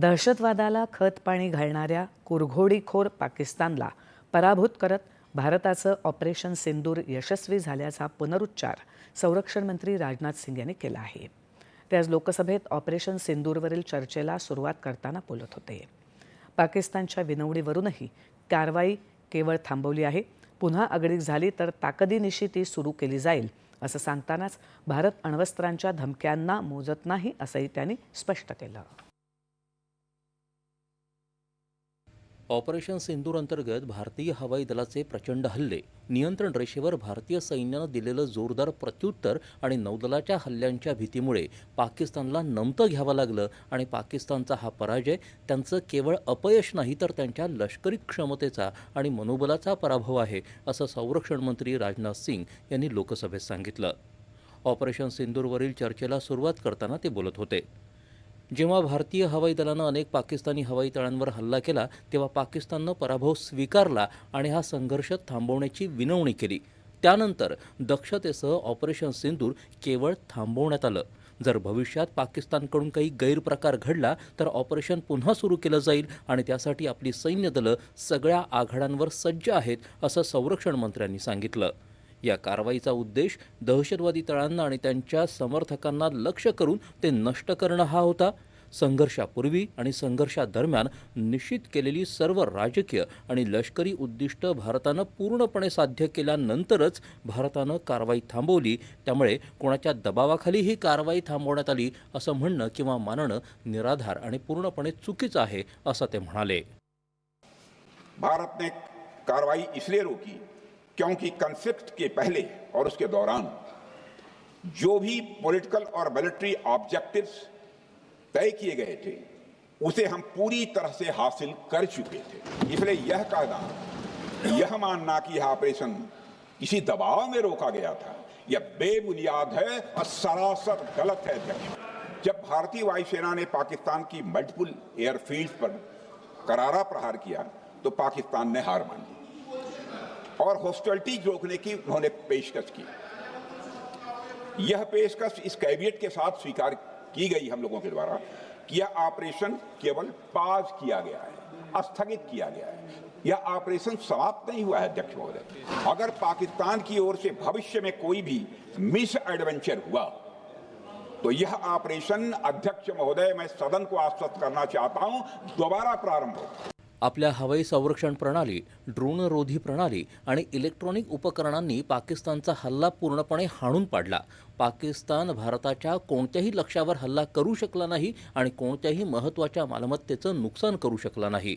दहशतवादाला खत पाणी घालणाऱ्या कुरघोडीखोर पाकिस्तानला पराभूत करत भारताचं ऑपरेशन सिंदूर यशस्वी झाल्याचा पुनरुच्चार संरक्षण मंत्री राजनाथ सिंग यांनी केला आहे. ते आज लोकसभेत ऑपरेशन सिंदूरवरील चर्चेला सुरुवात करताना बोलत होते. पाकिस्तानच्या विनवणीवरूनही कारवाई केवळ थांबवली आहे. पुन्हा अगडीक झाली तर ताकदीनिशी ती सुरू केली जाईल असं सांगतानाच भारत अण्वस्त्रांच्या धमक्यांना मोजत नाही असंही त्यांनी स्पष्ट केलं. ऑपरेशन सिंदूर अंतर्गत भारतीय हवाई दलाचे प्रचंड हल्ले. नियंत्रण रेषेवर भारतीय सैन्यानं दिलेलं जोरदार प्रत्युत्तर आणि नौदलाच्या हल्ल्यांच्या भीतीमुळे पाकिस्तानला नमतं घ्यावं लागलं आणि पाकिस्तानचा हा पराजय त्यांचं केवळ अपयश नाही तर त्यांच्या लष्करी क्षमतेचा आणि मनोबलाचा पराभव आहे असं संरक्षण मंत्री राजनाथ सिंग यांनी लोकसभेत सांगितलं. ऑपरेशन सिंदूरवरील चर्चेला सुरुवात करताना ते बोलत होते. जेव्हा भारतीय हवाई दलानं अनेक पाकिस्तानी हवाई तळांवर हल्ला केला तेव्हा पाकिस्ताननं पराभव स्वीकारला आणि हा संघर्ष थांबवण्याची विनवणी केली. त्यानंतर दक्षतेसह ऑपरेशन सिंदूर केवळ थांबवण्यात आलं. जर भविष्यात पाकिस्तानकडून काही गैरप्रकार घडला तर ऑपरेशन पुन्हा सुरू केलं जाईल आणि त्यासाठी आपली सैन्य दलं सगळ्या आघाड्यांवर सज्ज आहेत असं संरक्षण मंत्र्यांनी सांगितलं. या कारवाईचा उद्देश दहशतवादी तळांना आणि त्यांच्या समर्थकांना लक्ष करून ते नष्ट करणं हा होता. संघर्षापूर्वी आणि संघर्षादरम्यान निश्चित केलेली सर्व राजकीय आणि लष्करी उद्दिष्ट भारतानं पूर्णपणे साध्य केल्यानंतरच भारतानं कारवाई थांबवली. त्यामुळे कोणाच्या दबावाखाली ही कारवाई थांबवण्यात आली असं म्हणणं किंवा मानणं निराधार आणि पूर्णपणे चुकीचं आहे असं ते म्हणाले. भारत ने कार्रवाई इसलिए रोकी क्योंकि कंफ्लिक्ट के पहले और उसके दौरान जो भी पॉलिटिकल और मिलिट्री ऑब्जेक्टिव्स तय किए गए थे, उसे हम पूरी तरह से हासिल कर चुके थे। इसलिए यह कहना यह मानना कि यह ऑपरेशन किसी दबाव में रोका गया था, यह बेबुनियाद है और सरासर गलत है। जब भारतीय वायुसेना ने पाकिस्तान की मल्टीपल एयरफील्ड पर करारा प्रहार किया तो पाकिस्तान ने हार मानी और हॉस्टिलिटी रोकने की उन्होंने पेशकश की। यह पेशकश इस कैबिनेट के साथ स्वीकार की गई हम लोगों के द्वारा कि यह ऑपरेशन केवल पाज किया गया है स्थगित किया गया है। यह ऑपरेशन समाप्त नहीं हुआ है, अध्यक्ष महोदय। अगर पाकिस्तान की ओर से भविष्य में कोई भी मिस एडवेंचर हुआ तो यह ऑपरेशन अध्यक्ष महोदय, मैं सदन को आश्वस्त करना चाहता हूँ, दोबारा प्रारंभ हो। आपल्या हवाई संरक्षण प्रणाली ड्रोनरोधी प्रणाली आणि इलेक्ट्रॉनिक उपकरणांनी पाकिस्तानचा हल्ला पूर्णपणे हाणून पाडला. पाकिस्तान भारताच्या कोणत्याही लक्ष्यावर हल्ला करू शकला नाही आणि कोणत्याही महत्त्वाच्या मालमत्तेचं नुकसान करू शकला नाही.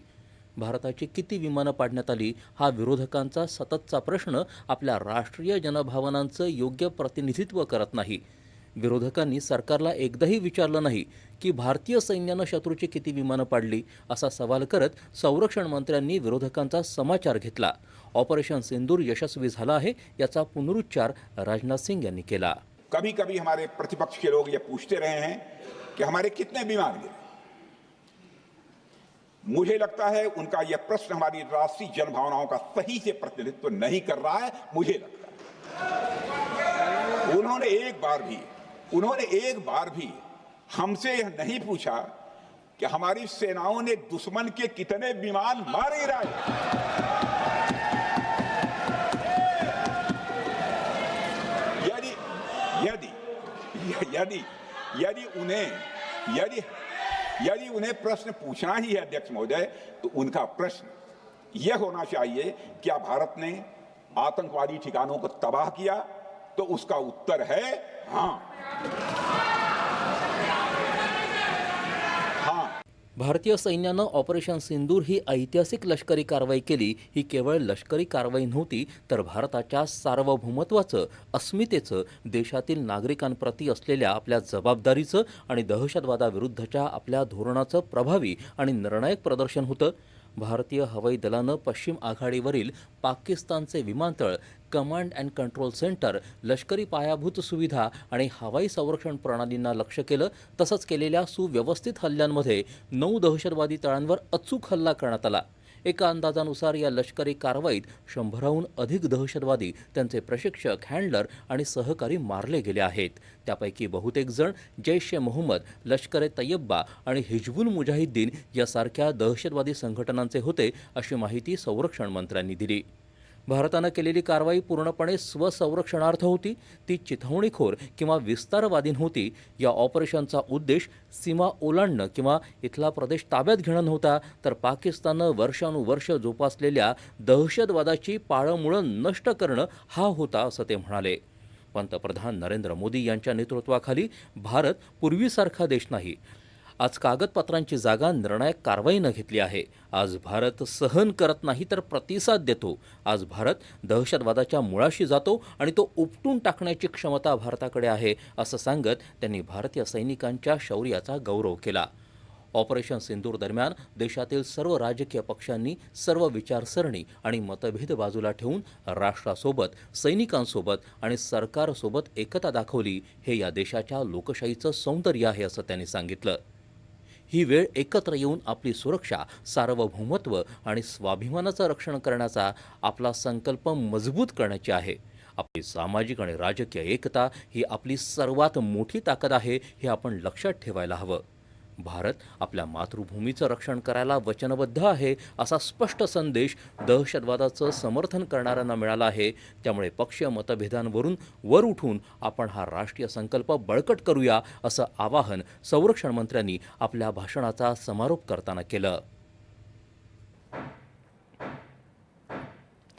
भारताची किती विमानं पाडण्यात आली हा विरोधकांचा सततचा प्रश्न आपल्या राष्ट्रीय जनभावनांचं योग्य प्रतिनिधित्व करत नाही. विरोधकांनी सरकारला एकदाही विचारलं नाही की भारतीय सैन्यानं शत्रूची किती विमानं पाडली असा सवाल करत संरक्षण मंत्र्यांनी विरोधकांचा समाचार घेतला. ऑपरेशन सिंदूर यशस्वी झाला आहे याचा पुनरुच्चार राजनाथ सिंग यांनी केला. कभी कभी हमारे प्रतिपक्ष के लोग ये पूछते रहे हैं कि हमारे कितने विमान गिरे? मुझे लगता है उनका यह प्रश्न हमारी राष्ट्रीय जनभावनाओं का सही से प्रतिनिधित्व नहीं कर रहा है मुझे लगता है। उन्होंने एक बार भी उन्होंने एक बार भी हमसे यह नहीं पूछा कि हमारी सेनाओं ने दुश्मन के कितने विमान मारे गिराए यदि यदि यदि यदि उन्हें यदि यदि उन्हें प्रश्न पूछना ही है, अध्यक्ष महोदय तो उनका प्रश्न यह होना चाहिए, क्या भारत ने आतंकवादी ठिकानों को तबाह किया? तो उसका उत्तर है भारतीय सैन्यानं ऑपरेशन सिंदूर ही ऐतिहासिक लष्करी कारवाई केली. ही केवळ लष्करी कारवाई नव्हती तर भारताच्या सार्वभौमत्वाचं अस्मितेचं देशातील नागरिकांप्रती असलेल्या आपल्या जबाबदारीचं आणि दहशतवादाविरुद्धच्या आपल्या धोरणाचं प्रभावी आणि निर्णायक प्रदर्शन होतं. भारतीय हवाई दलानं पश्चिम आघाडीवरील पाकिस्तानचे विमानतळ कमांड अँड कंट्रोल सेंटर लष्करी पायाभूत सुविधा आणि हवाई संरक्षण प्रणालींना लक्ष केलं तसंच केलेल्या सुव्यवस्थित हल्ल्यांमध्ये नऊ दहशतवादी तळांवर अचूक हल्ला करण्यात आला. एका अंदाजानुसार या लष्करी कारवाईत शंभराहून अधिक दहशतवादी त्यांचे प्रशिक्षक हँडलर आणि सहकारी मारले गेले आहेत. त्यापैकी बहुतेक जण जैश ए मोहम्मद लष्कर ए तय्यब्बा आणि हिजबुल मुजाहिद्दीन यासारख्या दहशतवादी संघटनांचे होते अशी माहिती संरक्षण मंत्र्यांनी दिली. भारतानं केलेली कारवाई पूर्णपणे स्वसंरक्षणार्थ होती. ती चिथावणीखोर किंवा विस्तारवादीन होती. या ऑपरेशनचा उद्देश सीमा ओलांडणं किंवा इथला प्रदेश ताब्यात घेणं नव्हता तर पाकिस्ताननं वर्षानुवर्ष जोपासलेल्या दहशतवादाची पाळंमुळं नष्ट करणं हा होता असं ते म्हणाले. पंतप्रधान नरेंद्र मोदी यांच्या नेतृत्वाखाली भारत पूर्वीसारखा देश नाही. आज कागदपत्रांची जागा निर्णायक कारवाईनं घेतली आहे. आज भारत सहन करत नाही तर प्रतिसाद देतो. आज भारत दहशतवादाच्या मुळाशी जातो आणि तो उपटून टाकण्याची क्षमता भारताकडे आहे असं सांगत त्यांनी भारतीय सैनिकांच्या शौर्याचा गौरव केला. ऑपरेशन सिंदूर दरम्यान देशातील सर्व राजकीय पक्षांनी सर्व विचारसरणी आणि मतभेद बाजूला ठेवून राष्ट्रासोबत सैनिकांसोबत आणि सरकारसोबत एकता दाखवली. हे या देशाच्या लोकशाहीचं सौंदर्य आहे असं त्यांनी सांगितलं. ही वेळ एकत्र येऊन आपली सुरक्षा सार्वभौमत्व आणि स्वाभिमानाचं रक्षण करण्याचा आपला संकल्प मजबूत करण्याची आहे. आपली सामाजिक आणि राजकीय एकता ही आपली सर्वात मोठी ताकद आहे हे आपण लक्षात ठेवायला हवं. भारत आपल्या मातृभूमीचं रक्षण करायला वचनबद्ध आहे असा स्पष्ट संदेश दहशतवादाचं समर्थन करणाऱ्यांना मिळाला आहे. त्यामुळे पक्षीय मतभेदांवरून वर उठून आपण हा राष्ट्रीय संकल्प बळकट करूया असं आवाहन संरक्षण मंत्र्यांनी आपल्या भाषणाचा समारोप करताना केलं.